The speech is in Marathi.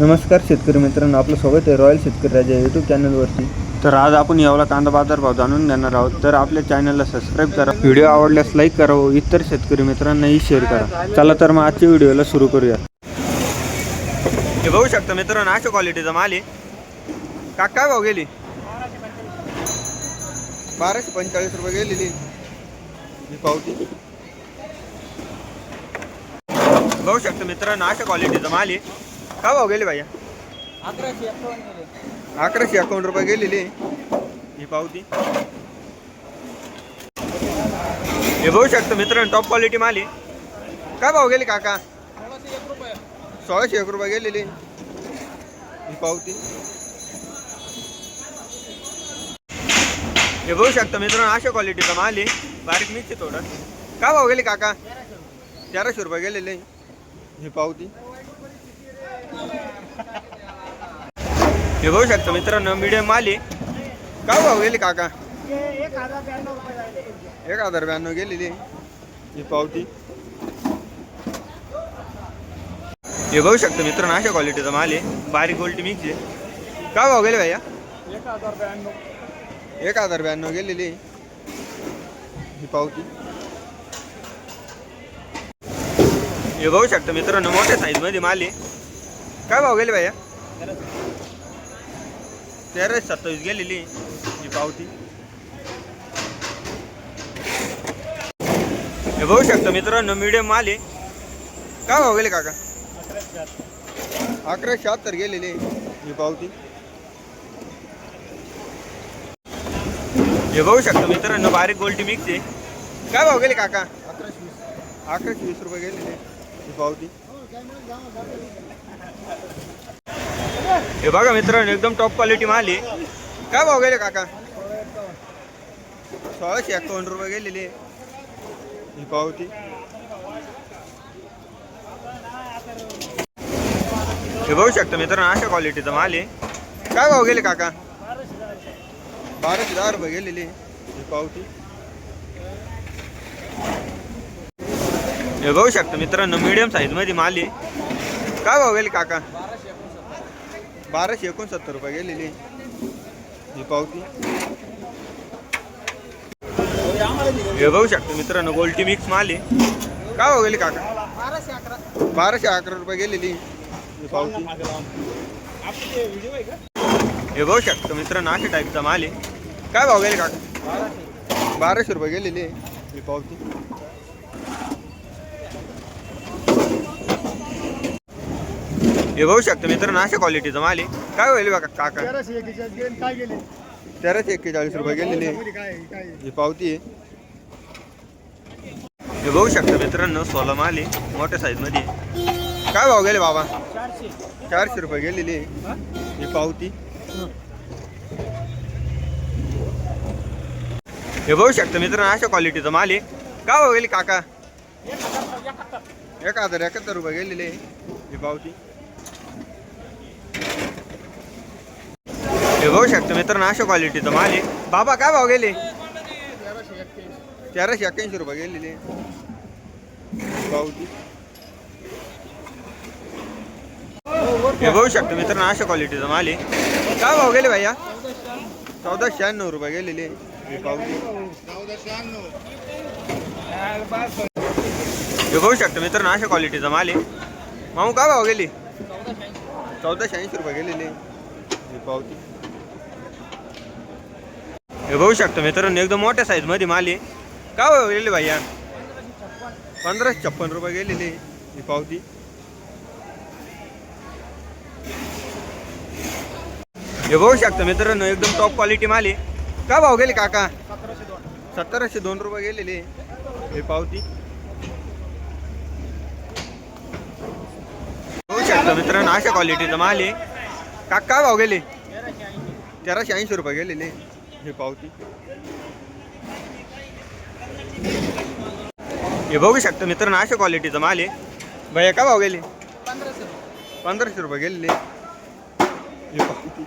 नमस्कार शेतकरी मित्रांनो आपलं स्वागत आहे रॉयल शेतकरी राजा यूट्यूब चॅनलवरती तर आज आपण यावला कांदा बाजार भाव जाणून घेणार आहोत. तर आपल्या चॅनलला सबस्क्राईब करा. व्हिडिओ आवडल्यास लाईक करा व इतर शेतकरी मित्रांनाही शेअर करा. चला तर मग आजच्या व्हिडिओला सुरू करूया. हे बघू शकता मित्रांनो अशा क्वालिटीचा माल आहे. का काय भाव गेली? बाराशे पंचेचाळीस रुपये गेलेली. ही पावती. बघू शकता मित्रांनो अशा क्वालिटीचा माल आहे. का भाव गेले भैया अकराशे गेले. अकराशे अकाउंट रुपये गेलेली. ही पावती. हे बघू शकता मित्रांनो टॉप क्वालिटी माल काय भाव गेली काका? सोळाशे एक रुपये. गेलेली. ही पावती. हे बघू शकता मित्रांनो अशा क्वालिटीचा माल आहे. बारीक मिरची थोडं. काय भाव गेली काका? तेराशे रुपये गेलेले. ही पावती. हे बघू शकता मित्रांनो मीडियम माल आहे भाऊ भाव गेली काका? एक हजार ब्याण्णव गेलेली ही पावती. हे बघू शकतो मित्रांनो अशा क्वालिटीचा माल आहे. बारीक गोल्टी मिक्स आहे. का भाव गेले भैया? एक हजार ब्याण्णव एक हजार ब्याण्णव गेलेली ही पावती. हे बघू शकतो मित्रांनो मोठ्या साईजमध्ये माल आहे. काय भाव गेले भैया? तेराशे सत्तावीस गेलेली ही पावती. हे बघू शकता मित्रांनो मीडियम माल आहे. काय भाव गेले काका? अकरा शहात्तर गेलेले ही पावती. हे बघू शकता मित्रांनो बारीक गोल्टी मिक्स आहे. काय भाव गेले काका? अकराशे वीस. अकराशे वीस रुपये गेलेले ही पावती. हे बघा मित्रांनो एकदम टॉप क्वालिटी माल आहे. काय भाव गेले काका? सोळाशे एकावन्न रुपये गेलेले. ही पावती. हे बघू शकता मित्रांनो अशा क्वालिटीचा माल आहे. काय भाव गेले काका? बाराशे दहा रुपये गेलेली. ही पावती. हे बघू शकता मित्रांनो मीडियम साईजमध्ये माल आहे. काय भाव गेली काका? बाराशे एकोणसत्तर रुपये गेलेली. ही पावती. हे बघू शकता मित्रांनो गोल्टी मिक्स माल आहे. काय भाव गेली काका? बाराशे अकरा बाराशे अकरा रुपये गेलेली ही पावती. हे बघू शकता मित्रांनो अशा टाईपचा माल आहे. काय भाव गेले काका? बाराशे बाराशे रुपये गेलेली ही पावती. हे बघू शकता मित्रांनो अशा क्वालिटीचा माल आहे. काय होईल बघा काका? तेराशे एकेचाळीस गेले. काय गेले? तेराशे एक्केचाळीस रुपये गेलेली. मध्ये काय काय? ही पावती आहे. हे बघू शकता मित्रांनो सोला माल आहे मोठ्या साईजमध्ये काय भाव गेले बाबा? चारशे. चारशे रुपये गेलेली आहे. ही? पावती. हे. बघू शकता मित्रांनो अशा क्वालिटीचा माल आहे. काय भाव गेली काका? एक हजार एकाहत्तर एक हजार एकाहत्तर रुपये गेलेले ही पावती. हे बघू शकता मित्रांनो अशा क्वालिटीचा माल आहे बाबा काय भाव गेले? तेराशे एक्क्याऐंशी रुपये गेलेले. पावती हे बघू शकता मित्रांनो अशा क्वालिटीचा माल आहे काय भाव गेले भैया? चौदा शहाण्णव रुपये गेलेले. पावती हे बघू शकता मित्रांनो अशा क्वालिटीचा माल आहे मामू काय भाव गेली? चौदाशे ऐंशी रुपये गेलेले. पावती हे बघू शकतो मित्रांनो एकदम मोठ्या साईजमध्ये माल आहे. का हो भाव गेले भाई पंधराशे छप्पन रुपये गेलेले ही पावती. हे बघू शकतो मित्रांनो एकदम टॉप क्वालिटी माल आहे. का भाव गेले काका? सत्तराशे दोन सत्तरशे दोन रुपये गेलेले हे पावती. होऊ शकतो मित्रांनो अशा क्वालिटीचा माल आहे. काका भाव गेले? तेराशे ऐंशी रुपये गेलेले हे पावती. हे बघू शकता मित्रांनो अशा क्वालिटीचा माल आहे. भैया का भाव गेले? पंधराशे पंधराशे रुपये गेलेले. हे पावती.